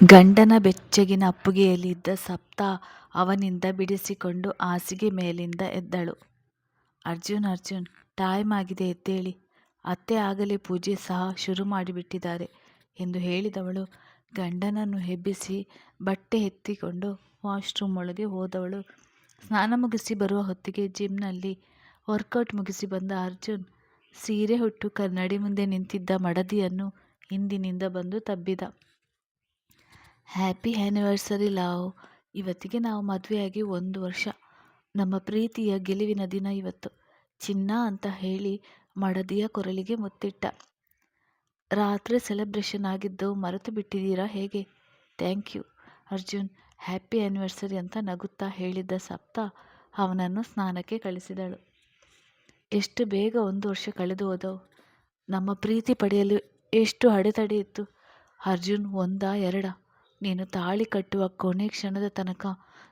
ಗಂಡನ ಬೆಚ್ಚಗಿನ ಅಪ್ಪುಗೆಯಲ್ಲಿದ್ದ ಸಪ್ತ ಅವನಿಂದ ಬಿಡಿಸಿಕೊಂಡು ಹಾಸಿಗೆ ಮೇಲಿಂದ ಎದ್ದಳು. ಅರ್ಜುನ್ ಅರ್ಜುನ್ ಟೈಮ್ ಆಗಿದೆ ಎದ್ದೇಳಿ. ಅತ್ತೆ ಆಗಲೇ ಪೂಜೆ ಸಹ ಶುರು ಮಾಡಿಬಿಟ್ಟಿದ್ದಾರೆ ಎಂದು ಹೇಳಿದವಳು ಗಂಡನನ್ನು ಹೆಬ್ಬಿಸಿ ಬಟ್ಟೆ ಎತ್ತಿಕೊಂಡು ವಾಶ್ರೂಮ್ ಒಳಗೆ ಹೋದವಳು. ಸ್ನಾನ ಮುಗಿಸಿ ಬರುವ ಹೊತ್ತಿಗೆ ಜಿಮ್ನಲ್ಲಿ ವರ್ಕೌಟ್ ಮುಗಿಸಿ ಬಂದ ಅರ್ಜುನ್, ಸೀರೆ ಹುಟ್ಟು ಕನ್ನಡಿ ಮುಂದೆ ನಿಂತಿದ್ದ ಮಡದಿಯನ್ನು ಹಿಂದಿನಿಂದ ಬಂದು ತಬ್ಬಿದ. ಹ್ಯಾಪಿ ಆ್ಯನಿವರ್ಸರಿ ಲವ್ ಇವತ್ತಿಗೆ ನಾವು ಮದುವೆಯಾಗಿ ಒಂದು ವರ್ಷ. ನಮ್ಮ ಪ್ರೀತಿಯ ಗೆಲುವಿನ ದಿನ ಇವತ್ತು. ಚಿನ್ನ ಅಂತ ಹೇಳಿ ಮಡದಿಯ ಕೊರಳಿಗೆ ಮುತ್ತಿಟ್ಟ. ರಾತ್ರಿ ಸೆಲೆಬ್ರೇಷನ್ ಆಗಿದ್ದು ಮರೆತು ಬಿಟ್ಟಿದ್ದೀರಾ ಹೇಗೆ? Thank you Arjun happy anniversary ಅಂತ ನಗುತ್ತಾ ಹೇಳಿದ್ದ ಸಪ್ತ ಅವನನ್ನು ಸ್ನಾನಕ್ಕೆ ಕಳಿಸಿದಳು. ಎಷ್ಟು ಬೇಗ ಒಂದು ವರ್ಷ ಕಳೆದು ಹೋದವು. ನಮ್ಮ ಪ್ರೀತಿ ಪಡೆಯಲು ಎಷ್ಟು ಅಡೆತಡೆ ಇತ್ತು ಅರ್ಜುನ್ ಒಂದಾ ಎರಡಾ? ನೀನು ತಾಳಿ ಕಟ್ಟುವ ಕೊನೆ ಕ್ಷಣದ ತನಕ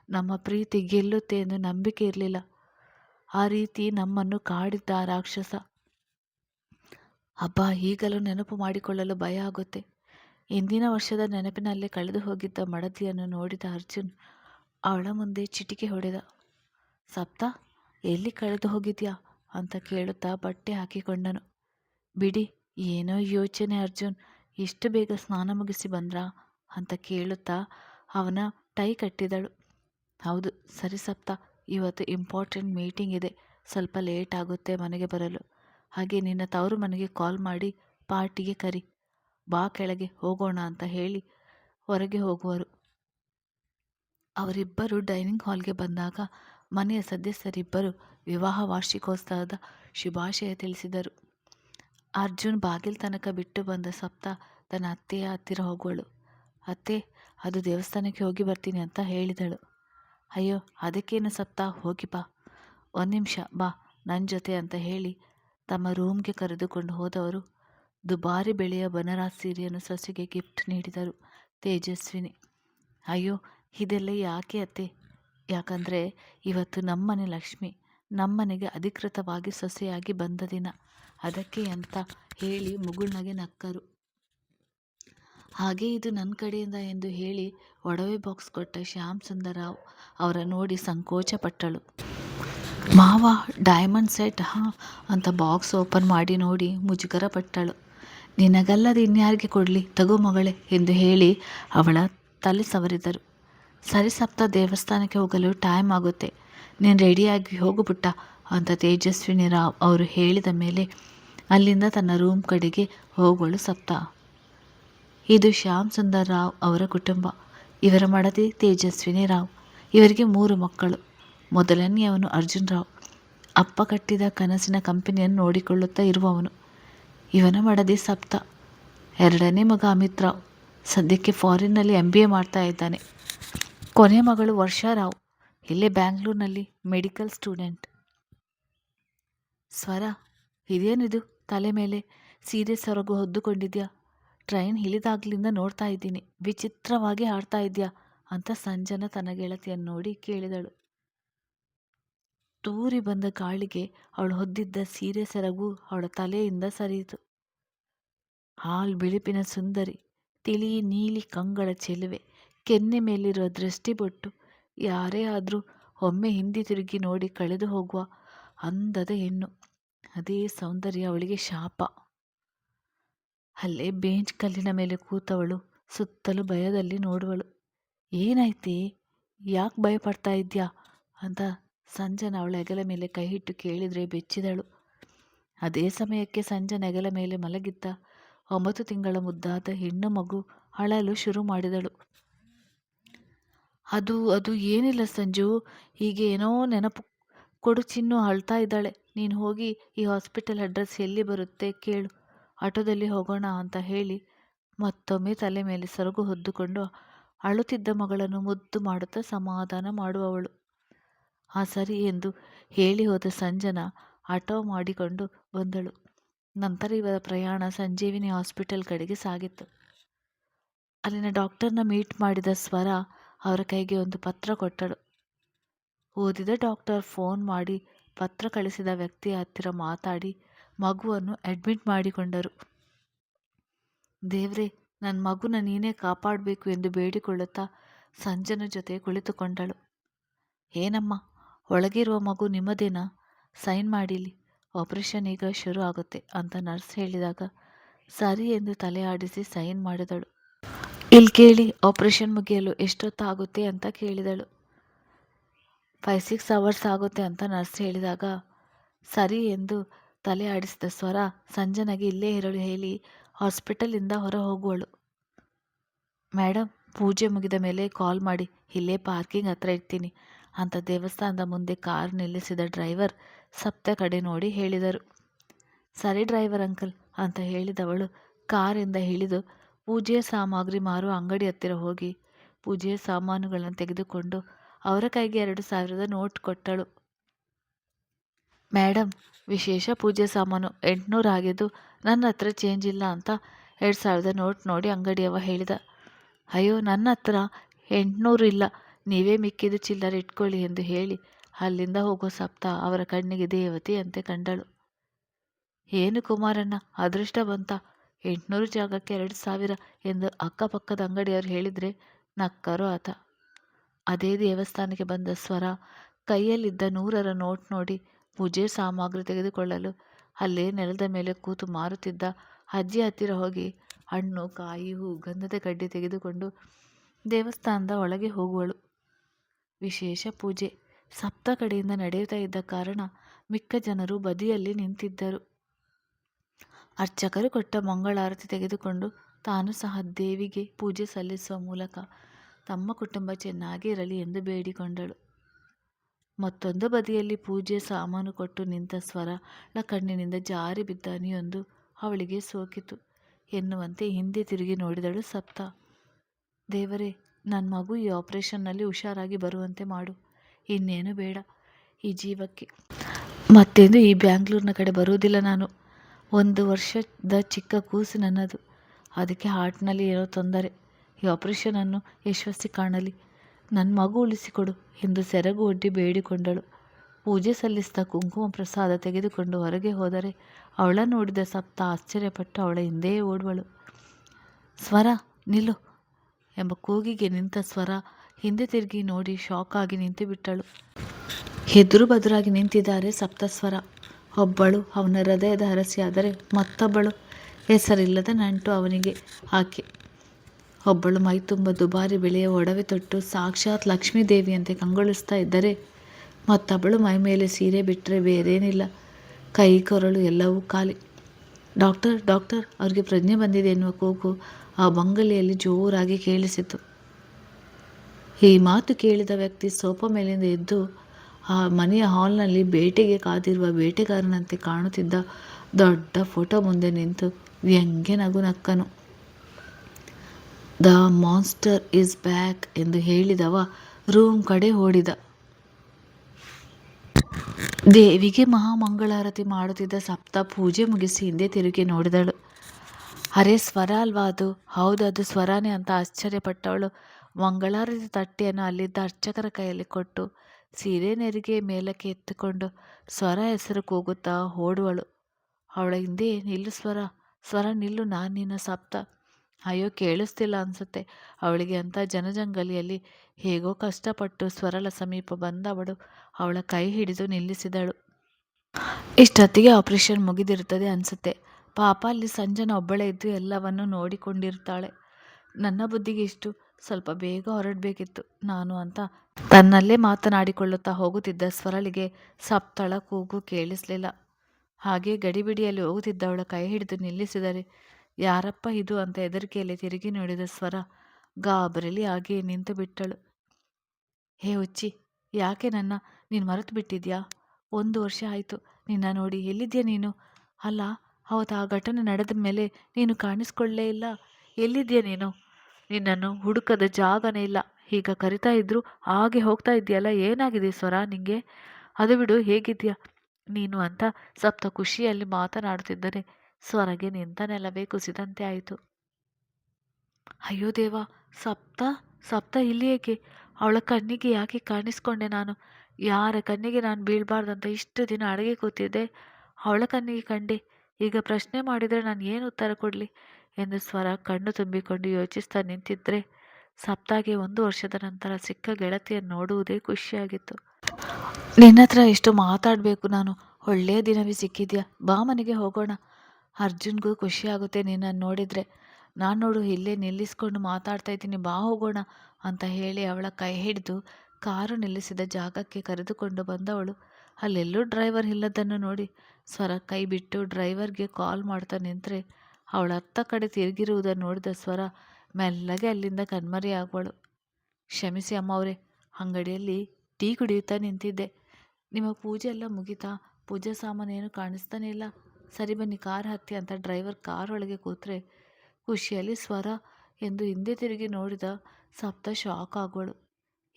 ನಮ್ಮ ಪ್ರೀತಿ ಗೆಲ್ಲುತ್ತೆ ಎಂದು ನಂಬಿಕೆ ಇರಲಿಲ್ಲ. ಆ ರೀತಿ ನಮ್ಮನ್ನು ಕಾಡಿದ್ದ ರಾಕ್ಷಸ. ಹಬ್ಬ ಈಗಲೂ ನೆನಪು ಮಾಡಿಕೊಳ್ಳಲು ಭಯ ಆಗುತ್ತೆ. ಹಿಂದಿನ ವರ್ಷದ ನೆನಪಿನಲ್ಲೇ ಕಳೆದು ಹೋಗಿದ್ದ ಮಡದಿಯನ್ನು ನೋಡಿದ ಅರ್ಜುನ್ ಅವಳ ಮುಂದೆ ಚಿಟಿಕೆ ಹೊಡೆದ. ಸಪ್ತ, ಎಲ್ಲಿ ಕಳೆದು ಹೋಗಿದ್ಯಾ ಅಂತ ಕೇಳುತ್ತಾ ಬಟ್ಟೆ ಹಾಕಿಕೊಂಡನು. ಬಿಡಿ, ಏನೋ ಯೋಚನೆ ಅರ್ಜುನ್ ಇಷ್ಟು ಬೇಗ ಸ್ನಾನ ಮುಗಿಸಿ ಬಂದ್ರಾ ಅಂತ ಕೇಳುತ್ತಾ ಅವನ ಟೈ ಕಟ್ಟಿದಳು. ಹೌದು ಸರಿ ಸಪ್ತ, ಇವತ್ತು ಇಂಪಾರ್ಟೆಂಟ್ ಮೀಟಿಂಗ್ ಇದೆ ಸ್ವಲ್ಪ ಲೇಟ್ ಆಗುತ್ತೆ ಮನೆಗೆ ಬರಲು. ಹಾಗೆ ನಿನ್ನ ತವರು ಮನೆಗೆ ಕಾಲ್ ಮಾಡಿ ಪಾರ್ಟಿಗೆ ಕರಿ. ಬಾ ಕೆಳಗೆ ಹೋಗೋಣ ಅಂತ ಹೇಳಿ ಹೊರಗೆ ಹೋಗುವರು. ಅವರಿಬ್ಬರು ಡೈನಿಂಗ್ ಹಾಲ್ಗೆ ಬಂದಾಗ ಮನೆಯ ಸದಸ್ಯರಿಬ್ಬರು ವಿವಾಹ ವಾರ್ಷಿಕೋತ್ಸವದ ಶುಭಾಶಯ ತಿಳಿಸಿದರು. ಅರ್ಜುನ್ ಬಾಗಿಲ್ ತನಕ ಬಿಟ್ಟು ಬಂದ ಸಪ್ತ ತನ್ನ ಅತ್ತೆಯ ಹತ್ತಿರ ಹೋಗುವಳು. ಅತ್ತೆ, ಅದು ದೇವಸ್ಥಾನಕ್ಕೆ ಹೋಗಿ ಬರ್ತೀನಿ ಅಂತ ಹೇಳಿದಳು. ಅಯ್ಯೋ, ಅದಕ್ಕೇನು ಸತ್ತಾ ಹೋಗಿ ಬಾ. ಒಂದು ನಿಮಿಷ, ಬಾ ನನ್ನ ಜೊತೆ ಅಂತ ಹೇಳಿ ತಮ್ಮ ರೂಮ್ಗೆ ಕರೆದುಕೊಂಡು ಹೋದವರು ದುಬಾರಿ ಬೆಳೆಯ ಬನರಾಸ್ ಸೀರೆಯನ್ನು ಸೊಸೆಗೆ ಗಿಫ್ಟ್ ನೀಡಿದರು ತೇಜಸ್ವಿನಿ. ಅಯ್ಯೋ, ಇದೆಲ್ಲ ಯಾಕೆ ಅತ್ತೆ? ಯಾಕಂದರೆ ಇವತ್ತು ನಮ್ಮನೆ ಲಕ್ಷ್ಮಿ, ನಮ್ಮನೆಗೆ ಅಧಿಕೃತವಾಗಿ ಸೊಸೆಯಾಗಿ ಬಂದ ದಿನ ಅದಕ್ಕೆ ಅಂತ ಹೇಳಿ ಮುಗುಳ್ನಗೆ ನಕ್ಕರು. ಹಾಗೆ ಇದು ನನ್ನ ಕಡೆಯಿಂದ ಎಂದು ಹೇಳಿ ಒಡವೆ ಬಾಕ್ಸ್ ಕೊಟ್ಟ ಶ್ಯಾಮ್ ಸುಂದರರಾವ್ ಅವರ ನೋಡಿ ಸಂಕೋಚ ಪಟ್ಟಳು. ಮಾವ ಡೈಮಂಡ್ ಸೆಟ್ ಹಾಂ, ಅಂತ ಬಾಕ್ಸ್ ಓಪನ್ ಮಾಡಿ ನೋಡಿ ಮುಜುಗರ ಪಟ್ಟಳು. ನಿನಗಲ್ಲದೆ ಇನ್ಯಾರಿಗೆ ಕೊಡಲಿ ತಗೋ ಮಗಳೇ, ಎಂದು ಹೇಳಿ ಅವಳ ತಲೆ ಸವರಿದರು. ಸರಿ ಸಪ್ತ, ದೇವಸ್ಥಾನಕ್ಕೆ ಹೋಗಲು ಟೈಮ್ ಆಗುತ್ತೆ ನೀನು ರೆಡಿಯಾಗಿ ಹೋಗು ಪುಟ್ಟ, ಅಂತ ತೇಜಸ್ವಿನಿ ರಾವ್ ಅವರು ಹೇಳಿದ ಮೇಲೆ ಅಲ್ಲಿಂದ ತನ್ನ ರೂಮ್ ಕಡೆಗೆ ಹೋಗಲು ಸಪ್ತ. ಇದು ಶ್ಯಾಮ್ ಸುಂದರ್ ರಾವ್ ಅವರ ಕುಟುಂಬ. ಇವರ ಮಡದಿ ತೇಜಸ್ವಿನಿ ರಾವ್. ಇವರಿಗೆ ಮೂರು ಮಕ್ಕಳು. ಮೊದಲನೆಯವನು ಅರ್ಜುನ್ ರಾವ್. ಅಪ್ಪ ಕಟ್ಟಿದ ಕನಸಿನ ಕಂಪನಿಯನ್ನು ನೋಡಿಕೊಳ್ಳುತ್ತಾ ಇರುವವನು. ಇವನ ಮಡದಿ ಸಪ್ತ. ಎರಡನೇ ಮಗ ಅಮಿತ್ ರಾವ್. ಸದ್ಯಕ್ಕೆ ಫಾರಿನ್ನಲ್ಲಿ ಎಂ ಬಿ ಎ ಮಾಡ್ತಾ ಇದ್ದಾನೆ. ಕೊನೆಯ ಮಗಳು ವರ್ಷಾ ರಾವ್. ಇಲ್ಲೇ ಬ್ಯಾಂಗ್ಳೂರ್ನಲ್ಲಿ ಮೆಡಿಕಲ್ ಸ್ಟೂಡೆಂಟ್. ಸ್ವರ, ಇದೇನಿದು ತಲೆ ಮೇಲೆ ಸೀರೆ ಸೊರಗು ಹೊದ್ದುಕೊಂಡಿದ್ಯಾ? ಟ್ರೈನ್ ಇಳಿದಾಗ್ಲಿಂದ ನೋಡ್ತಾ ಇದ್ದೀನಿ ವಿಚಿತ್ರವಾಗಿ ಹಾಡ್ತಾ ಇದ್ಯಾ ಅಂತ ಸಂಜನ ತನ್ನ ಗೆಳತಿಯನ್ನು ನೋಡಿ ಕೇಳಿದಳು. ತೂರಿ ಬಂದ ಕಾಳಿಗೆ ಅವಳು ಹೊದ್ದಿದ್ದ ಸೀರೆ ಸೆರಗು ಅವಳ ತಲೆಯಿಂದ ಸರಿಯಿತು. ಹಾಲ್ ಬಿಳುಪಿನ ಸುಂದರಿ, ತಿಳಿ ನೀಲಿ ಕಂಗಳ ಚೆಲುವೆ, ಕೆನ್ನೆ ಮೇಲಿರುವ ದೃಷ್ಟಿ ಬೊಟ್ಟು ಯಾರೇ ಆದರೂ ಒಮ್ಮೆ ಹಿಂದಿ ತಿರುಗಿ ನೋಡಿ ಕಳೆದು ಹೋಗುವ ಅಂದದ ಹೆಣ್ಣು. ಅದೇ ಸೌಂದರ್ಯ ಅವಳಿಗೆ ಶಾಪ. ಅಲ್ಲೇ ಬೇಂಚ್ ಕಲ್ಲಿನ ಮೇಲೆ ಕೂತವಳು, ಸುತ್ತಲೂ ಭಯದಲ್ಲಿ ನೋಡುವಳು. ಏನಾಯ್ತಿ ಯಾಕೆ ಭಯ ಪಡ್ತಾ ಇದ್ಯಾ ಅಂತ ಸಂಜನ ಅವಳ ಹೆಗಲ ಮೇಲೆ ಕೈ ಹಿಟ್ಟು ಕೇಳಿದ್ರೆ ಬೆಚ್ಚಿದಳು. ಅದೇ ಸಮಯಕ್ಕೆ ಸಂಜನ ಹೆಗಲ ಮೇಲೆ ಮಲಗಿದ್ದ ಒಂಬತ್ತು ತಿಂಗಳ ಮುದ್ದಾದ ಹೆಣ್ಣು ಮಗು ಅಳಲು ಶುರು ಮಾಡಿದಳು. ಅದು ಅದು ಏನಿಲ್ಲ ಸಂಜು, ಹೀಗೆ ಏನೋ ನೆನಪು ಕೊಡು ಚಿನ್ನು ಅಳ್ತಾ ಇದ್ದಾಳೆ ನೀನು ಹೋಗಿ ಈ ಹಾಸ್ಪಿಟಲ್ ಅಡ್ರೆಸ್ ಎಲ್ಲಿ ಬರುತ್ತೆ ಕೇಳು ಆಟೋದಲ್ಲಿ ಹೋಗೋಣ ಅಂತ ಹೇಳಿ ಮತ್ತೊಮ್ಮೆ ತಲೆ ಮೇಲೆ ಸೊರಗು ಹೊದ್ದುಕೊಂಡು ಅಳುತ್ತಿದ್ದ ಮಗಳನ್ನು ಮುದ್ದು ಮಾಡುತ್ತಾ ಸಮಾಧಾನ ಮಾಡುವವಳು. ಆ ಸರಿ ಎಂದು ಹೇಳಿ ಹೋದ ಸಂಜನಾ ಆಟೋ ಮಾಡಿಕೊಂಡು ಬಂದಳು. ನಂತರ ಇವರ ಪ್ರಯಾಣ ಸಂಜೀವಿನಿ ಹಾಸ್ಪಿಟಲ್ ಕಡೆಗೆ ಸಾಗಿತ್ತು. ಅಲ್ಲಿನ ಡಾಕ್ಟರ್ನ ಮೀಟ್ ಮಾಡಿದ ಸ್ವರ ಅವರ ಕೈಗೆ ಒಂದು ಪತ್ರ ಕೊಟ್ಟಳು. ಓದಿದ ಡಾಕ್ಟರ್ ಫೋನ್ ಮಾಡಿ ಪತ್ರ ಕಳಿಸಿದ ವ್ಯಕ್ತಿಯ ಹತ್ತಿರ ಮಾತಾಡಿ ಮಗುವನ್ನು ಅಡ್ಮಿಟ್ ಮಾಡಿಕೊಂಡರು. ದೇವ್ರೆ ನನ್ನ ಮಗುನ ನೀನೇ ಕಾಪಾಡಬೇಕು ಎಂದು ಬೇಡಿಕೊಳ್ಳುತ್ತಾ ಸಂಜನ ಜೊತೆ ಕುಳಿತುಕೊಂಡಳು. ಏನಮ್ಮ, ಒಳಗಿರುವ ಮಗು ನಿಮ್ಮದೇನಾ? ಸೈನ್ ಮಾಡಿಲಿ ಆಪರೇಷನ್ ಈಗ ಶುರು ಆಗುತ್ತೆ ಅಂತ ನರ್ಸ್ ಹೇಳಿದಾಗ ಸರಿ ಎಂದು ತಲೆ ಆಡಿಸಿ ಸೈನ್ ಮಾಡಿದಳು. ಇಲ್ಲಿ ಕೇಳಿ ಆಪರೇಷನ್ ಮುಗಿಯಲು ಎಷ್ಟೊತ್ತಾಗುತ್ತೆ ಅಂತ ಕೇಳಿದಳು. ಫೈವ್ ಸಿಕ್ಸ್ ಅವರ್ಸ್ ಆಗುತ್ತೆ ಅಂತ ನರ್ಸ್ ಹೇಳಿದಾಗ ಸರಿ ಎಂದು ತಲೆ ಆಡಿಸಿದ ಸ್ವರ ಸಂಜನಾಗೆ ಇಲ್ಲೇ ಇರಲು ಹೇಳಿ ಹಾಸ್ಪಿಟಲಿಂದ ಹೊರ ಹೋಗುವಳು ಮೇಡಮ್ ಪೂಜೆ ಮುಗಿದ ಮೇಲೆ ಕಾಲ್ ಮಾಡಿ, ಇಲ್ಲೇ ಪಾರ್ಕಿಂಗ್ ಹತ್ರ ಇರ್ತೀನಿ ಅಂತ ದೇವಸ್ಥಾನದ ಮುಂದೆ ಕಾರ್ ನಿಲ್ಲಿಸಿದ ಡ್ರೈವರ್ ಸಪ್ತ ಕಡೆ ನೋಡಿ ಹೇಳಿದರು. ಸರಿ ಡ್ರೈವರ್ ಅಂಕಲ್ ಅಂತ ಹೇಳಿದವಳು ಕಾರಿಂದ ಇಳಿದು ಪೂಜೆಯ ಸಾಮಗ್ರಿ ಮಾರುವ ಅಂಗಡಿ ಹತ್ತಿರ ಹೋಗಿ. ಪೂಜೆಯ ಸಾಮಾನುಗಳನ್ನು ತೆಗೆದುಕೊಂಡು ಅವರ ಕೈಗೆ ಎರಡು ಸಾವಿರದ ನೋಟ್ ಕೊಟ್ಟಳು. ಮೇಡಮ್ ವಿಶೇಷ ಪೂಜೆ ಸಾಮಾನು ಎಂಟುನೂರು ಆಗಿದ್ದು ನನ್ನ ಹತ್ರ ಚೇಂಜ್ ಇಲ್ಲ ಅಂತ ಎರಡು ಸಾವಿರದ ನೋಟ್ ನೋಡಿ ಅಂಗಡಿಯವ ಹೇಳಿದ. ಅಯ್ಯೋ, ನನ್ನ ಹತ್ರ ಎಂಟುನೂರು ಇಲ್ಲ. ನೀವೇ ಮಿಕ್ಕಿದ ಚಿಲ್ಲರೆ ಇಟ್ಕೊಳ್ಳಿ ಎಂದು ಹೇಳಿ ಅಲ್ಲಿಂದ ಹೋಗೋ ಸಪ್ತ ಅವರ ಕಣ್ಣಿಗೆ ದೇವತೆಯಂತೆ ಕಂಡಳು. ಏನು ಕುಮಾರಣ್ಣ, ಅದೃಷ್ಟ ಬಂತ. ಎಂಟುನೂರು ಜಾಗಕ್ಕೆ ಎರಡು ಸಾವಿರ ಎಂದು ಅಕ್ಕಪಕ್ಕದ ಅಂಗಡಿಯವರು ಹೇಳಿದರೆ ನಕ್ಕರು ಆತ. ಅದೇ ದೇವಸ್ಥಾನಕ್ಕೆ ಬಂದ ಸ್ವರ ಕೈಯಲ್ಲಿದ್ದ ನೂರರ ನೋಟ್ ನೋಡಿ ಪೂಜೆ ಸಾಮಗ್ರಿ ತೆಗೆದುಕೊಳ್ಳಲು. ಅಲ್ಲೇ ನೆಲದ ಮೇಲೆ ಕೂತು ಮಾರುತ್ತಿದ್ದ ಅಜ್ಜಿ ಹತ್ತಿರ ಹೋಗಿ ಹಣ್ಣು, ಕಾಯಿ, ಹೂ, ಗಂಧದ ಕಡ್ಡಿ ತೆಗೆದುಕೊಂಡು ದೇವಸ್ಥಾನದ ಒಳಗೆ ಹೋಗುವಳು. ವಿಶೇಷ ಪೂಜೆ. ಸಪ್ತ ಕಡೆಯಿಂದ ನಡೆಯುತ್ತಾ ಇದ್ದ ಕಾರಣ ಮಿಕ್ಕ ಜನರು ಬದಿಯಲ್ಲಿ ನಿಂತಿದ್ದರು. ಅರ್ಚಕರು ಕೊಟ್ಟ ಮಂಗಳಾರತಿ ತೆಗೆದುಕೊಂಡು ತಾನು ಸಹ ದೇವಿಗೆ ಪೂಜೆ ಸಲ್ಲಿಸುವ ಮೂಲಕ ತಮ್ಮ ಕುಟುಂಬ ಚೆನ್ನಾಗಿ ಇರಲಿ ಎಂದು ಬೇಡಿಕೊಂಡಳು. ಮತ್ತೊಂದು ಬದಿಯಲ್ಲಿ ಪೂಜೆ ಸಾಮಾನು ಕೊಟ್ಟು ನಿಂತ ಸ್ವರ ಕಣ್ಣಿನಿಂದ ಜಾರಿ ಬಿದ್ದ ಹನಿಯೊಂದು ಅವಳಿಗೆ ಸೋಕಿತು. ಎನ್ನುವಂತೆ ಹಿಂದೆ ತಿರುಗಿ ನೋಡಿದಳು ಸಪ್ತ. ದೇವರೇ ನನ್ನ ಮಗು ಈ ಆಪರೇಷನ್ನಲ್ಲಿ ಹುಷಾರಾಗಿ ಬರುವಂತೆ ಮಾಡು. ಇನ್ನೇನು ಬೇಡ. ಈ ಜೀವಕ್ಕೆ ಮತ್ತೆಂದು ಈ ಬ್ಯಾಂಗ್ಳೂರಿನ ಕಡೆ ಬರುವುದಿಲ್ಲ ನಾನು. ಒಂದು ವರ್ಷದ ಚಿಕ್ಕ ಕೂಸು ನನ್ನದು. ಅದಕ್ಕೆ ಹಾರ್ಟ್ನಲ್ಲಿ ಏನೋ ತೊಂದರೆ. ಈ ಆಪರೇಷನನ್ನು ಯಶಸ್ವಿ ಕಾಣಲಿ. ನನ್ನ ಮಗು ಉಳಿಸಿಕೊಡು ಎಂದು ಸೆರಗು ಒಡ್ಡಿ ಬೇಡಿಕೊಂಡಳು. ಪೂಜೆ ಸಲ್ಲಿಸಿದ ಕುಂಕುಮ ಪ್ರಸಾದ ತೆಗೆದುಕೊಂಡು ಹೊರಗೆ ಹೋದರೆ ಅವಳ ನೋಡಿದ ಸಪ್ತ ಆಶ್ಚರ್ಯಪಟ್ಟು ಅವಳ ಹಿಂದೆಯೇ ಓಡುವಳು. ಸ್ವರ, ನಿಲ್ಲು ಎಂಬ ಕೂಗಿಗೆ ನಿಂತ ಸ್ವರ ಹಿಂದೆ ತಿರುಗಿ ನೋಡಿ ಶಾಕ್ ಆಗಿ ನಿಂತು ಬಿಟ್ಟಳು ಎದುರು ಬದುರಾಗಿ ನಿಂತಿದ್ದಾರೆ ಸಪ್ತಸ್ವರ ಒಬ್ಬಳು ಅವನ ಹೃದಯದ ಅರಸಿಯಾದರೆ ಮತ್ತೊಬ್ಬಳು ಹೆಸರಿಲ್ಲದ ನಂಟು ಅವನಿಗೆ. ಆಕೆ ಒಬ್ಬಳು ಮೈ ತುಂಬ ದುಬಾರಿ ಬೆಲೆಯ ಒಡವೆ ತೊಟ್ಟು ಸಾಕ್ಷಾತ್ ಲಕ್ಷ್ಮೀದೇವಿಯಂತೆ ಕಂಗೊಳಿಸ್ತಾ ಇದ್ದರೆ ಮತ್ತೊಬ್ಬಳು ಮೈ ಮೇಲೆ ಸೀರೆ ಬಿಟ್ಟರೆ ಬೇರೇನಿಲ್ಲ. ಕೈ ಕೊರಳು ಎಲ್ಲವೂ ಖಾಲಿ. ಡಾಕ್ಟರ್ ಡಾಕ್ಟರ್, ಅವ್ರಿಗೆ ಪ್ರಜ್ಞೆ ಬಂದಿದೆ ಎನ್ನುವ ಕೂಗು ಆ ಬಂಗಲೆಯಲ್ಲಿ ಜೋರಾಗಿ ಕೇಳಿಸಿತು. ಈ ಮಾತು ಕೇಳಿದ ವ್ಯಕ್ತಿ ಸೋಪ ಮೇಲಿಂದ ಎದ್ದು ಆ ಮನೆಯ ಹಾಲ್ನಲ್ಲಿ ಬೇಟೆಗೆ ಕಾದಿರುವ ಬೇಟೆಗಾರನಂತೆ ಕಾಣುತ್ತಿದ್ದ ದೊಡ್ಡ ಫೋಟೋ ಮುಂದೆ ನಿಂತು ವ್ಯಂಗ್ಯ ನಗು ನಕ್ಕನು ದ ಮಾನ್ಸ್ಟರ್ ಇಸ್ ಬ್ಯಾಕ್ ಎಂದು ಹೇಳಿದವ, ರೂಮ್ ಕಡೆ ಓಡಿದ. ದೇವಿಗೆ ಮಹಾಮಂಗಳಾರತಿ ಮಾಡುತ್ತಿದ್ದ ಸಪ್ತ ಪೂಜೆ ಮುಗಿಸಿ ಹಿಂದೆ ತಿರುಗಿ ನೋಡಿದಳು. ಅರೆ ಸ್ವರ ಅಲ್ವಾ ಅದು? ಹೌದು, ಅದು ಸ್ವರಾನೇ ಅಂತ ಆಶ್ಚರ್ಯಪಟ್ಟವಳು. ಮಂಗಳಾರತಿ ತಟ್ಟೆಯನ್ನು ಅಲ್ಲಿದ್ದ ಅರ್ಚಕರ ಕೈಯಲ್ಲಿ ಕೊಟ್ಟು ಸೀರೆ ನೆರಿಗೆ ಮೇಲಕ್ಕೆ ಎತ್ತಿಕೊಂಡು ಸ್ವರ ಹೆಸರು ಕೂಗುತ್ತಾ ಓಡುವಳು. ಅವಳ ಹಿಂದೆ ನಿಲ್ಲು ಸ್ವರ. ಸ್ವರ ನಿಲ್ಲು ನಾನು ನಿನ್ನ ಸಪ್ತ. ಅಯ್ಯೋ ಕೇಳಿಸ್ತಿಲ್ಲ ಅನ್ಸುತ್ತೆ. ಅವಳಿಗೆ ಅಂತ ಜನಜಂಗಲಿಯಲ್ಲಿ ಹೇಗೋ ಕಷ್ಟಪಟ್ಟು ಸ್ವರಳ ಸಮೀಪ ಬಂದವಳು. ಅವಳ ಕೈ ಹಿಡಿದು ನಿಲ್ಲಿಸಿದಳು. ಇಷ್ಟೊತ್ತಿಗೆ ಆಪರೇಷನ್ ಮುಗಿದಿರುತ್ತದೆ ಅನಿಸುತ್ತೆ. ಪಾಪ ಅಲ್ಲಿ ಸಂಜನ ಒಬ್ಬಳೇ ಇದ್ದು ಎಲ್ಲವನ್ನು ನೋಡಿಕೊಂಡಿರ್ತಾಳೆ. ನನ್ನ ಬುದ್ಧಿಗೆ ಇಷ್ಟು. ಸ್ವಲ್ಪ ಬೇಗ ಹೊರಡಬೇಕಿತ್ತು. ನಾನು ಅಂತ ತನ್ನಲ್ಲೇ ಮಾತನಾಡಿಕೊಳ್ಳುತ್ತಾ ಹೋಗುತ್ತಿದ್ದ ಸ್ವರಳಿಗೆ ಸಪ್ತಳ ಕೂಗು ಕೇಳಿಸಲಿಲ್ಲ. ಹಾಗೆ ಗಡಿಬಿಡಿಯಲ್ಲಿ ಹೋಗುತ್ತಿದ್ದವಳ ಕೈ ಹಿಡಿದು ನಿಲ್ಲಿಸಿದರೆ ಯಾರಪ್ಪ ಇದು ಅಂತ ಹೆದರಿಕೆಯಲ್ಲಿ ತಿರುಗಿ ನೋಡಿದ ಸ್ವರ ಗಾಬರಿಲಿ ಹಾಗೆಯೇ ನಿಂತು ಬಿಟ್ಟಳು. ಹೇ ಹುಚ್ಚಿ, ಯಾಕೆ ನನ್ನ, ನೀನು ಮರೆತು ಬಿಟ್ಟಿದ್ಯಾ? ಒಂದು ವರ್ಷ ಆಯಿತು, ನಿನ್ನ ನೋಡಿ ಎಲ್ಲಿದ್ಯಾ ನೀನು? ಅಲ್ಲ, ಅವತ್ತು ಆ ಘಟನೆ ನಡೆದ ಮೇಲೆ ನೀನು ಕಾಣಿಸ್ಕೊಳ್ಳೇ ಇಲ್ಲ. ಎಲ್ಲಿದ್ಯಾ ನೀನು? ನಿನ್ನನ್ನು ಹುಡುಕದ ಜಾಗನೇ ಇಲ್ಲ. ಈಗ ಕರಿತಾ ಇದ್ರು ಹಾಗೆ ಹೋಗ್ತಾ ಇದೆಯಲ್ಲ ಏನಾಗಿದೆ ಸ್ವರ ನಿಂಗೆ? ಅದು ಬಿಡು, ಹೇಗಿದ್ಯಾ? ನೀನು ಅಂತ ಸಪ್ತ ಖುಷಿಯಲ್ಲಿ ಮಾತನಾಡುತ್ತಿದ್ದರೆ ಸ್ವರಗೆ ನಿಂತ ನೆಲವೇ ಕುಸಿದಂತೆ ಆಯಿತು. ಅಯ್ಯೋ ದೇವ, ಸಪ್ತ ಸಪ್ತ ಇಲ್ಲಿ ಏಕೆ? ಅವಳ ಕಣ್ಣಿಗೆ ಯಾಕೆ ಕಾಣಿಸ್ಕೊಂಡೆ ನಾನು? ಯಾರ ಕಣ್ಣಿಗೆ ನಾನು ಬೀಳಬಾರ್ದಂತ ಇಷ್ಟು ದಿನ ಅಡುಗೆ ಕೂತಿದ್ದೆ? ಅವಳ ಕಣ್ಣಿಗೆ ಕಂಡೆ. ಈಗ ಪ್ರಶ್ನೆ ಮಾಡಿದರೆ ನಾನು ಏನು ಉತ್ತರ ಕೊಡಲಿ? ಎಂದು ಸ್ವರ ಕಣ್ಣು ತುಂಬಿಕೊಂಡು ಯೋಚಿಸ್ತಾ ನಿಂತಿದ್ರೆ ಸಪ್ತಾಗೆ ಒಂದು ವರ್ಷದ ನಂತರ ಸಿಕ್ಕ ಗೆಳತಿಯನ್ನು ನೋಡುವುದೇ ಖುಷಿಯಾಗಿತ್ತು. ನಿನ್ನ ಹತ್ರ ಎಷ್ಟು ಮಾತಾಡಬೇಕು ನಾನು? ಒಳ್ಳೆಯ ದಿನವೇ ಸಿಕ್ಕಿದ್ಯಾ? ಬಾ ಮನೆಗೆ ಹೋಗೋಣ. ಅರ್ಜುನ್ಗೂ ಖುಷಿ ಆಗುತ್ತೆ. ನಿನ್ನನ್ನು ನೋಡಿದರೆ ನಾನು ನೋಡು, ಇಲ್ಲೇ ನಿಲ್ಲಿಸ್ಕೊಂಡು ಮಾತಾಡ್ತಾ ಇದ್ದೀನಿ, ಬಾ ಹೋಗೋಣ ಅಂತ ಹೇಳಿ ಅವಳ ಕೈ ಹಿಡಿದು ಕಾರು ನಿಲ್ಲಿಸಿದ ಜಾಗಕ್ಕೆ ಕರೆದುಕೊಂಡು ಬಂದವಳು. ಅಲ್ಲೆಲ್ಲೂ ಡ್ರೈವರ್ ಇಲ್ಲದನ್ನು ನೋಡಿ ಸ್ವರ ಕೈ ಬಿಟ್ಟು ಡ್ರೈವರ್ಗೆ ಕಾಲ್ ಮಾಡ್ತಾ ನಿಂತರೆ ಅವಳ ಅತ್ತ ಕಡೆ ತಿರುಗಿರುವುದನ್ನು ನೋಡಿದ ಸ್ವರ ಮೆಲ್ಲಗೆ ಅಲ್ಲಿಂದ ಕಣ್ಮರಿ ಆಗುವಳು. ಕ್ಷಮಿಸಿ ಅಮ್ಮ ಅವರೇ ಅಂಗಡಿಯಲ್ಲಿ ಟೀ ಕುಡಿಯುತ್ತಾ ನಿಂತಿದ್ದೆ. ನಿಮ್ಮ ಪೂಜೆ ಎಲ್ಲ ಮುಗಿತಾ? ಪೂಜಾ ಸಾಮಾನೇನು ಕಾಣಿಸ್ತಾನೇ ಇಲ್ಲ? ಸರಿ ಬನ್ನಿ, ಕಾರ್ ಹತ್ತಿ ಅಂತ ಡ್ರೈವರ್ ಕಾರ್ ಒಳಗೆ ಕೂತ್ರೆ ಖುಷಿಯಲ್ಲಿ ಸ್ವರ ಎಂದು ಹಿಂದೆ ತಿರುಗಿ ನೋಡಿದ ಸಪ್ತ ಶಾಕ್ ಆಗೋಳು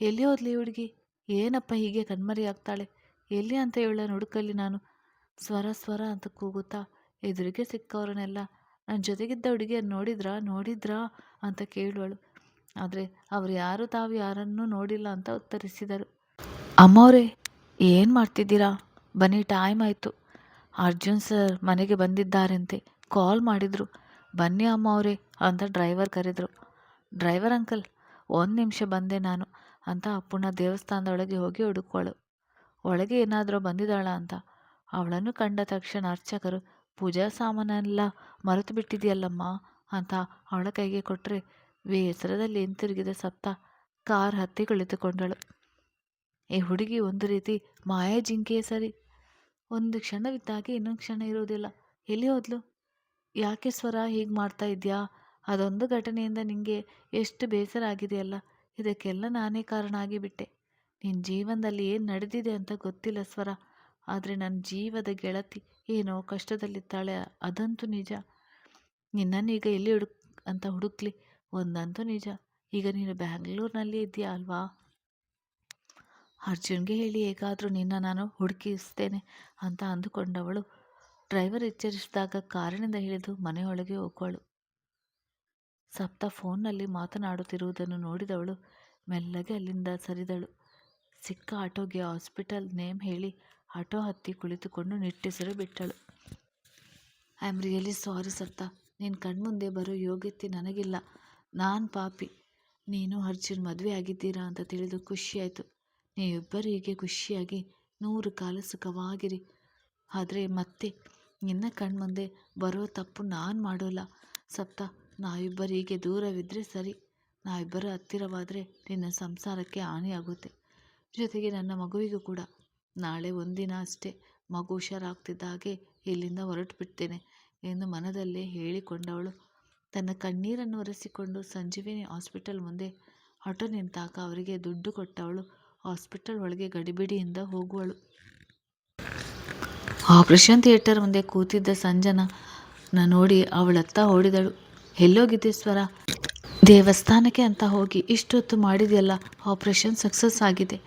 ಎಲ್ಲಿ ಹೋದ್ಲಿ ಹುಡುಗಿ? ಏನಪ್ಪ ಹೀಗೆ ಕಣ್ಮರಿ ಆಗ್ತಾಳೆ? ಎಲ್ಲಿ ಅಂತ ಹೇಳ ಹುಡುಕಲ್ಲಿ ನಾನು? ಸ್ವರ ಸ್ವರ ಅಂತ ಕೂಗುತ್ತಾ ಎದುರಿಗೆ ಸಿಕ್ಕವರನ್ನೆಲ್ಲ ನನ್ನ ಜೊತೆಗಿದ್ದ ಹುಡುಗಿಯನ್ನು ನೋಡಿದ್ರಾ ನೋಡಿದ್ರಾ ಅಂತ ಕೇಳುವಳು. ಆದರೆ ಅವರು ಯಾರು, ತಾವು ಯಾರನ್ನೂ ನೋಡಿಲ್ಲ ಅಂತ ಉತ್ತರಿಸಿದರು. ಅಮ್ಮವ್ರೆ ಏನು ಮಾಡ್ತಿದ್ದೀರಾ? ಬನ್ನಿ ಟೈಮ್ ಆಯಿತು. ಅರ್ಜುನ್ ಸರ್ ಮನೆಗೆ ಬಂದಿದ್ದಾರಂತೆ. ಕಾಲ್ ಮಾಡಿದರು. ಬನ್ನಿ ಅಮ್ಮ ಅವರೇ ಅಂತ ಡ್ರೈವರ್ ಕರೆದರು. ಡ್ರೈವರ್ ಅಂಕಲ್, ಒಂದು ನಿಮಿಷ ಬಂದೆ ನಾನು ಅಂತ ಅಪ್ಪಣ್ಣ ದೇವಸ್ಥಾನದೊಳಗೆ ಹೋಗಿ ಹುಡುಕೋಳು ಒಳಗೆ ಏನಾದರೂ ಬಂದಿದ್ದಾಳ ಅಂತ. ಅವಳನ್ನು ಕಂಡ ತಕ್ಷಣ ಅರ್ಚಕರು, ಪೂಜಾ ಸಾಮಾನೆಲ್ಲ ಮರೆತು ಬಿಟ್ಟಿದೆಯಲ್ಲಮ್ಮ ಅಂತ ಅವಳ ಕೈಗೆ ಕೊಟ್ಟರೆ ಬೇಸರದಲ್ಲಿ ಹಿಂತಿರುಗಿದ ಸಪ್ತ ಕಾರ್ ಹತ್ತಿ ಕುಳಿತುಕೊಂಡಳು ಈ ಹುಡುಗಿ ಒಂದು ರೀತಿ ಮಾಯಾ ಜಿಂಕೆಯೇ ಸರಿ. ಒಂದು ಕ್ಷಣವಿದ್ದಾಗೆ ಇನ್ನೊಂದು ಕ್ಷಣ ಇರುವುದಿಲ್ಲ. ಎಲ್ಲಿ ಹೋದ್ಲು? ಯಾಕೆ ಸ್ವರ ಹೀಗೆ ಮಾಡ್ತಾ ಇದೆಯಾ? ಅದೊಂದು ಘಟನೆಯಿಂದ ನಿನಗೆ ಎಷ್ಟು ಬೇಸರ ಆಗಿದೆಯಲ್ಲ? ಇದಕ್ಕೆಲ್ಲ ನಾನೇ ಕಾರಣ ಆಗಿಬಿಟ್ಟೆ. ನಿನ್ನ ಜೀವನದಲ್ಲಿ ಏನು ನಡೆದಿದೆ ಅಂತ ಗೊತ್ತಿಲ್ಲ ಸ್ವರ. ಆದರೆ ನನ್ನ ಜೀವದ ಗೆಳತಿ ಏನೋ ಕಷ್ಟದಲ್ಲಿದ್ದಾಳೆ, ಅದಂತೂ ನಿಜ. ನಿನ್ನನ್ನು ಈಗ ಎಲ್ಲಿ ಹುಡುಕ್, ಅಂತ ಹುಡುಕ್ಲಿ? ಒಂದಂತೂ ನಿಜ. ಈಗ ನೀನು ಬ್ಯಾಂಗ್ಳೂರಿನಲ್ಲಿ ಇದೆಯಾ ಅಲ್ವಾ? ಅರ್ಜುನ್ಗೆ ಹೇಳಿ, ಹೇಗಾದರೂ ನಿನ್ನ ನಾನು ಹುಡುಕಿಸ್ತೇನೆ ಅಂತ ಅಂದುಕೊಂಡವಳು. ಡ್ರೈವರ್ ಎಚ್ಚರಿಸಿದಾಗ ಕಾರಿನಿಂದ ಹಿಡಿದು ಮನೆಯೊಳಗೆ ಹೋಗೋಳು ಸಪ್ತ ಫೋನ್ನಲ್ಲಿ ಮಾತನಾಡುತ್ತಿರುವುದನ್ನು ನೋಡಿದವಳು ಮೆಲ್ಲಗೆ ಅಲ್ಲಿಂದ ಸರಿದಳು. ಸಿಕ್ಕ ಆಟೋಗೆ ಹಾಸ್ಪಿಟಲ್ ನೇಮ್ ಹೇಳಿ ಆಟೋ ಹತ್ತಿ ಕುಳಿತುಕೊಂಡು ನಿಟ್ಟಿಸಲು ಬಿಟ್ಟಳು. I am really sorry Sapta. ನಿನ್ನ ಕಣ್ಮುಂದೆ ಬರೋ ಯೋಗ್ಯತೆ ನನಗಿಲ್ಲ. ನಾನು ಪಾಪಿ. ನೀನು ಅರ್ಜುನ್ ಮದುವೆ ಆಗಿದ್ದೀರಾ ಅಂತ ತಿಳಿದು ಖುಷಿಯಾಯಿತು ನೀವಿಬ್ಬರು ಖುಷಿಯಾಗಿ ನೂರು ಕಾಲ ಸುಖವಾಗಿರಿ. ಆದರೆ ಮತ್ತೆ ನಿನ್ನ ಕಣ್ಮುಂದೆ ಬರೋ ತಪ್ಪು ನಾನು ಮಾಡೋಲ್ಲ. ಸಪ್ತ ನಾವಿಬ್ಬರು ಹೀಗೆ ದೂರವಿದ್ದರೆ ಸರಿ. ನಾವಿಬ್ಬರು ಹತ್ತಿರವಾದರೆ ನಿನ್ನ ಸಂಸಾರಕ್ಕೆ ಹಾನಿಯಾಗುತ್ತೆ. ಜೊತೆಗೆ ನನ್ನ ಮಗುವಿಗೂ ಕೂಡ. ನಾಳೆ ಒಂದಿನ ಅಷ್ಟೇ ಮಗು ಹುಷಾರಾಗ್ತಿದ್ದ ಹಾಗೆ ಇಲ್ಲಿಂದ ಹೊರಟು ಬಿಡ್ತೇನೆ ಎಂದು ಮನದಲ್ಲೇ ಹೇಳಿಕೊಂಡವಳು. ತನ್ನ ಕಣ್ಣೀರನ್ನು ಒರೆಸಿಕೊಂಡು ಸಂಜೀವಿನಿ ಹಾಸ್ಪಿಟಲ್ ಮುಂದೆ ಆಟೋ ನಿಂತಾಗ ಅವರಿಗೆ ದುಡ್ಡು ಕೊಟ್ಟವಳು. ಹಾಸ್ಪಿಟಲ್ ಒಳಗೆ ಗಡಿಬಿಡಿಯಿಂದ ಹೋಗುವಳು. ಆಪರೇಷನ್ ಥಿಯೇಟರ್ ಮುಂದೆ ಕೂತಿದ್ದ ಸಂಜನಾ ನ ನೋಡಿ ಅವಳತ್ತ ಓಡಿದಳು. ಎಲ್ಲೋಗಿದ್ದೆ ಸ್ವರ ದೇವಸ್ಥಾನಕ್ಕೆ ಅಂತ ಹೋಗಿ ಇಷ್ಟೊತ್ತು ಮಾಡಿದೆಯಲ್ಲ, ಆಪರೇಷನ್ ಸಕ್ಸಸ್ ಆಗಿದೆ.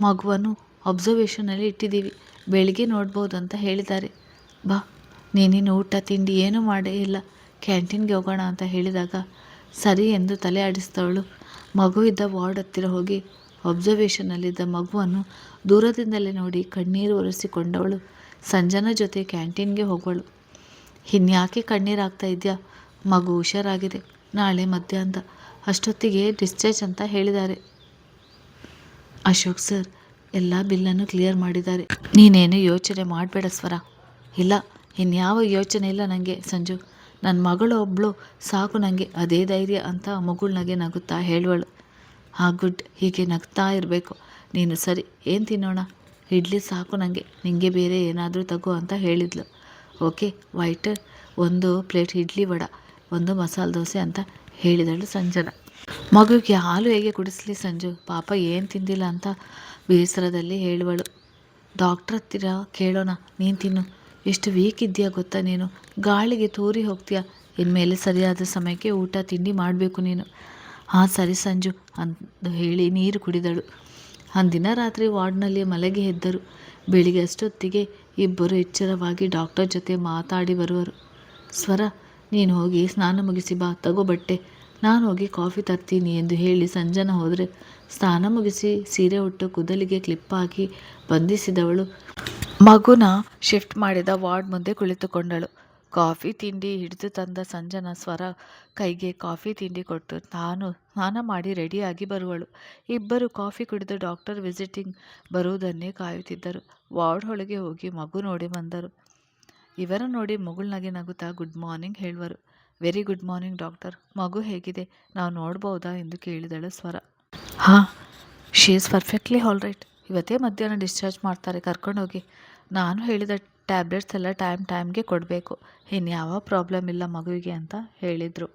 ಮಗುವನ್ನು ಅಬ್ಸರ್ವೇಷನಲ್ಲಿ ಇಟ್ಟಿದ್ದೀವಿ. ಬೆಳಿಗ್ಗೆ ನೋಡ್ಬೋದು ಅಂತ ಹೇಳಿದ್ದಾರೆ. ಬಾ, ನೀನಿನ್ನು ಊಟ, ತಿಂಡಿ ಏನೂ ಮಾಡೇ ಇಲ್ಲ. ಕ್ಯಾಂಟೀನ್ಗೆ ಹೋಗೋಣ ಅಂತ ಹೇಳಿದಾಗ ಸರಿ ಎಂದು ತಲೆ ಆಡಿಸ್ತವಳು. ಮಗು ಇದ್ದ ವಾರ್ಡ್ ಹತ್ತಿರ ಹೋಗಿ ಅಬ್ಸರ್ವೇಷನ್ನಲ್ಲಿದ್ದ ಮಗುವನ್ನು ದೂರದಿಂದಲೇ ನೋಡಿ ಕಣ್ಣೀರು ಒರೆಸಿಕೊಂಡವಳು. ಸಂಜನ ಜೊತೆ ಕ್ಯಾಂಟೀನ್ಗೆ ಹೋಗೋಳು ಇನ್ಯಾಕೆ ಕಣ್ಣೀರಾಗ್ತಾ ಇದೆಯಾ? ಮಗು ಹುಷಾರಾಗಿದೆ. ನಾಳೆ ಮಧ್ಯಾಹ್ನ. ಅಷ್ಟೊತ್ತಿಗೆ ಡಿಸ್ಚಾರ್ಜ್ ಅಂತ ಹೇಳಿದ್ದಾರೆ. ಅಶೋಕ್ ಸರ್, ಎಲ್ಲ ಬಿಲ್ಲನ್ನು ಕ್ಲಿಯರ್ ಮಾಡಿದ್ದಾರೆ. ನೀನೇನು ಯೋಚನೆ ಮಾಡಬೇಡ ಸ್ವರ. ಇಲ್ಲ, ಇನ್ಯಾವ ಯೋಚನೆ ಇಲ್ಲ ನನಗೆ ಸಂಜು. ನನ್ನ ಮಗಳು ಒಬ್ಬಳು ಸಾಕು ನನಗೆ ಅದೇ ಧೈರ್ಯ ಅಂತ ಮಗುಳ್ನಾಗೆ ನಗುತ್ತಾ ಹೇಳುವಳು. ಹಾ ಗುಡ್, ಹೀಗೆ ನಗ್ತಾ ಇರಬೇಕು. ನೀನು ಸರಿ, ಏನು ತಿನ್ನೋಣ? ಇಡ್ಲಿ ಸಾಕು ನನಗೆ ನಿಮಗೆ ಬೇರೆ ಏನಾದರೂ ತಗೋ ಅಂತ ಹೇಳಿದ್ಲು. ಓಕೆ ವೈಟ್ ಒಂದು ಪ್ಲೇಟ್ ಇಡ್ಲಿ ವಡ, ಒಂದು ಮಸಾಲೆ ದೋಸೆ ಅಂತ ಹೇಳಿದಳು ಸಂಜನ. ಮಗುವಿಗೆ ಹಾಲು ಹೇಗೆ ಕುಡಿಸ್ಲಿ ಸಂಜು? ಪಾಪ ಏನು ತಿಂದಿಲ್ಲ ಅಂತ ಬೇಸರದಲ್ಲಿ ಹೇಳುವಳು. ಡಾಕ್ಟ್ರ್ ಹತ್ತಿರ ಕೇಳೋಣ, ನೀನು ತಿನ್ನು. ಎಷ್ಟು ವೀಕ್ ಇದೆಯಾ ಗೊತ್ತಾ ನೀನು? ಗಾಳಿಗೆ ತೂರಿ ಹೋಗ್ತೀಯಾ? ಇನ್ಮೇಲೆ ಸರಿಯಾದ ಸಮಯಕ್ಕೆ ಊಟ, ತಿಂಡಿ ಮಾಡಬೇಕು ನೀನು. ಹಾಂ ಸರಿ ಸಂಜು ಅಂದು ಹೇಳಿ ನೀರು ಕುಡಿದಳು. ಅಂದಿನ ರಾತ್ರಿ ವಾರ್ಡ್ನಲ್ಲಿ ಮಲಗಿ ಎದ್ದರು. ಬೆಳಿಗ್ಗೆ ಅಷ್ಟೊತ್ತಿಗೆ ಇಬ್ಬರು ಎಚ್ಚರವಾಗಿ ಡಾಕ್ಟರ್ ಜೊತೆ ಮಾತಾಡಿ ಬರುವರು. ಸ್ವರ, ನೀನು ಹೋಗಿ ಸ್ನಾನ ಮುಗಿಸಿ ಬಾ, ತಗೋ ಬಟ್ಟೆ. ನಾನು ಹೋಗಿ ಕಾಫಿ ತರ್ತೀನಿ ಎಂದು ಹೇಳಿ ಸಂಜನ ಹೋದರೆ ಸ್ನಾನ ಮುಗಿಸಿ ಸೀರೆ ಉಟ್ಟು ಕೂದಲಿಗೆ ಕ್ಲಿಪ್ ಹಾಕಿ ಬಂಧಿಸಿದವಳು. ಮಗುನ ಶಿಫ್ಟ್ ಮಾಡಿದ ವಾರ್ಡ್ ಮುಂದೆ ಕುಳಿತುಕೊಂಡಳು. ಕಾಫಿ ತಿಂಡಿ ಹಿಡಿದು ತಂದ ಸಂಜನ ಸ್ವರ ಕೈಗೆ ಕಾಫಿ ತಿಂಡಿ ಕೊಟ್ಟು ನಾನು, ಸ್ನಾನ ಮಾಡಿ ರೆಡಿಯಾಗಿ ಬರುವಳು. ಇಬ್ಬರು ಕಾಫಿ ಕುಡಿದು ಡಾಕ್ಟರ್ ವಿಸಿಟಿಂಗ್ ಬರುವುದನ್ನೇ ಕಾಯುತ್ತಿದ್ದರು. ವಾರ್ಡ್ ಒಳಗೆ ಹೋಗಿ ಮಗು ನೋಡಿ ಬಂದರು. ಇವರ ನೋಡಿ ಮುಗುಳ್ನಗೆ ನಗುತ್ತಾ ಗುಡ್ ಮಾರ್ನಿಂಗ್, ಹೇಳುವರು. Very good morning doctor. ಮಗು ಹೇಗಿದೆ? ನಾವು ನೋಡ್ಬೋದಾ? ಎಂದು ಕೇಳಿದಳು ಸ್ವರ. ಹಾಂ, she is perfectly all right. ಇವತ್ತೇ ಮಧ್ಯಾಹ್ನ ಡಿಸ್ಚಾರ್ಜ್ ಮಾಡ್ತಾರೆ. ಕರ್ಕೊಂಡೋಗಿ. ನಾನು ಹೇಳಿದ ಟ್ಯಾಬ್ಲೆಟ್ಸ್ ಎಲ್ಲ ಟೈಮ್ ಟೈಮ್ಗೆ ಕೊಡಬೇಕು. ಇನ್ಯಾವ ಪ್ರಾಬ್ಲಮ್ ಇಲ್ಲ ಮಗುವಿಗೆ ಅಂತ ಹೇಳಿದರು.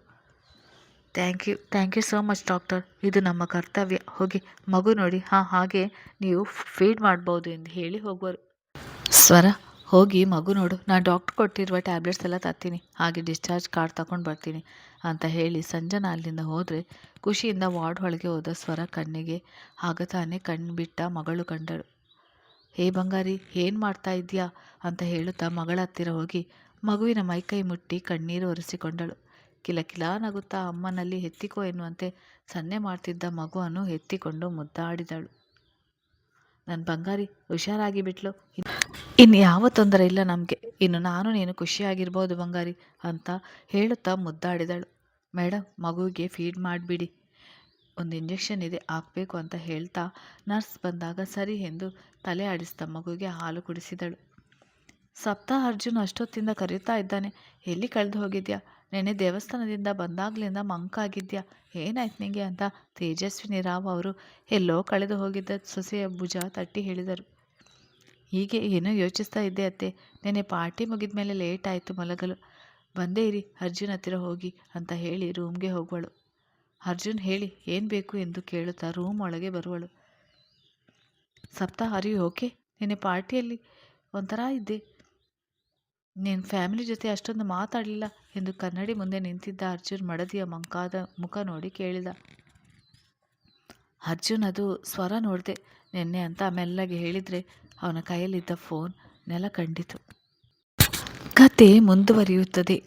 Thank you thank you so much doctor ಇದು ನಮ್ಮ ಕರ್ತವ್ಯ. ಹೋಗಿ ಮಗು ನೋಡಿ. ಹಾಂ, ಹಾಗೆ ನೀವು ಫೀಡ್ ಮಾಡ್ಬೋದು ಎಂದು ಹೇಳಿ ಹೋಗುವರು. ಸ್ವರ, ಹೋಗಿ ಮಗು ನೋಡು. ನಾನು ಡಾಕ್ಟ್ರ್ ಕೊಟ್ಟಿರುವ ಟ್ಯಾಬ್ಲೆಟ್ಸ್ ಎಲ್ಲ ತರ್ತೀನಿ. ಹಾಗೆ ಡಿಸ್ಚಾರ್ಜ್ ಕಾರ್ಡ್ ತಗೊಂಡು ಬರ್ತೀನಿ ಅಂತ ಹೇಳಿ ಸಂಜನ ಅಲ್ಲಿಂದ ಹೋದರೆ ಖುಷಿಯಿಂದ ವಾರ್ಡ್ ಒಳಗೆ ಹೋದ ಸ್ವರ ಕಣ್ಣಿಗೆ. ಆಗ ತಾನೇ ಕಣ್ಣು ಬಿಟ್ಟ ಮಗಳು ಕಂಡಳು. ಹೇ ಬಂಗಾರಿ, ಏನು ಮಾಡ್ತಾ ಇದೆಯಾ ಅಂತ ಹೇಳುತ್ತಾ ಮಗಳ ಹತ್ತಿರ ಹೋಗಿ ಮಗುವಿನ ಮೈಕೈ ಮುಟ್ಟಿ ಕಣ್ಣೀರು ಒರೆಸಿಕೊಂಡಳು. ಕಿಲಕಿಲ ನಗುತ್ತಾ ಅಮ್ಮನಲ್ಲಿ ಎತ್ತಿಕೋ ಎನ್ನುವಂತೆ ಸನ್ನೆ ಮಾಡ್ತಿದ್ದ ಮಗುವನ್ನು ಎತ್ತಿಕೊಂಡು ಮುದ್ದಾಡಿದಳು. ನನ್ನ ಬಂಗಾರಿ, ಹುಷಾರಾಗಿ ಬಿಟ್ಲು. ಇನ್ನು ಯಾವ ತೊಂದರೆ ಇಲ್ಲ ನಮಗೆ. ಇನ್ನು ನಾನು ನೀನು ಖುಷಿಯಾಗಿರ್ಬೋದು ಬಂಗಾರಿ ಅಂತ ಹೇಳುತ್ತಾ ಮುದ್ದಾಡಿದಳು. ಮೇಡಮ್ ಮಗುವಿಗೆ ಫೀಡ್ ಮಾಡಿಬಿಡಿ. ಒಂದು ಇಂಜೆಕ್ಷನ್ ಇದೆ, ಹಾಕಬೇಕು ಅಂತ ಹೇಳ್ತಾ ನರ್ಸ್ ಬಂದಾಗ ಸರಿ ಎಂದು ತಲೆ ಆಡಿಸಿದ ಮಗುವಿಗೆ ಹಾಲು ಕುಡಿಸಿದಳು. ಸಪ್ತ ಅರ್ಜುನ್ ಅಷ್ಟೊತ್ತಿಂದ ಕರೀತಾ ಇದ್ದಾನೆ, ಎಲ್ಲಿ ಕಳೆದು ಹೋಗಿದ್ಯಾ? ನೆನ್ನೆ ದೇವಸ್ಥಾನದಿಂದ ಬಂದಾಗ್ಲಿಂದ ಮಂಕಾಗಿದ್ಯಾ ಏನಾಯ್ತು ನಿಂಗೆ? ಅಂತ ತೇಜಸ್ವಿನಿ ರಾವ್ ಅವರು ಎಲ್ಲೋ ಕಳೆದು ಹೋಗಿದ್ದ ಸೊಸೆಯ ಭುಜ ತಟ್ಟಿ ಹೇಳಿದರು. ಹೀಗೆ ಏನೋ ಯೋಚಿಸ್ತಾ ಇದ್ದೆ ಅತ್ತೆ ನೆನೆ ಪಾರ್ಟಿ ಮುಗಿದ ಮೇಲೆ ಲೇಟ್ ಆಯಿತು ಮಲಗಲು. ಬಂದೇ ಇರಿ, ಅರ್ಜುನ್ ಹತ್ತಿರ ಹೋಗಿ ಅಂತ ಹೇಳಿ ರೂಮ್ಗೆ ಹೋಗುವಳು. ಅರ್ಜುನ್ ಹೇಳಿ, ಏನು ಬೇಕು ಎಂದು ಕೇಳುತ್ತಾ ರೂಮ್ ಒಳಗೆ ಬರುವಳು. ಸಪ್ತಾ ಹರಿ ಓಕೆ ನಿನ್ನೆ ಪಾರ್ಟಿಯಲ್ಲಿ ಒಂಥರ ಇದ್ದೆ. ನಿನ್ನ ಫ್ಯಾಮಿಲಿ ಜೊತೆ ಅಷ್ಟೊಂದು ಮಾತಾಡಲಿಲ್ಲ ಎಂದು ಕನ್ನಡಿ ಮುಂದೆ ನಿಂತಿದ್ದ ಅರ್ಜುನ್ ಮಡದಿಯ ಮಂಕಾದ ಮುಖ ನೋಡಿ ಕೇಳಿದ. ಅರ್ಜುನ್, ಅದು ಸ್ವರ ನೋಡಿದೆ. ನಿನ್ನೆ ಅಂತ ಮೆಲ್ಲಗೆ ಹೇಳಿದರೆ ಅವನ ಕೈಯಲ್ಲಿದ್ದ ಫೋನ್ ನೆಲ ಕಂಡಿತು ಕತೆ ಮುಂದುವರಿಯುತ್ತದೆ.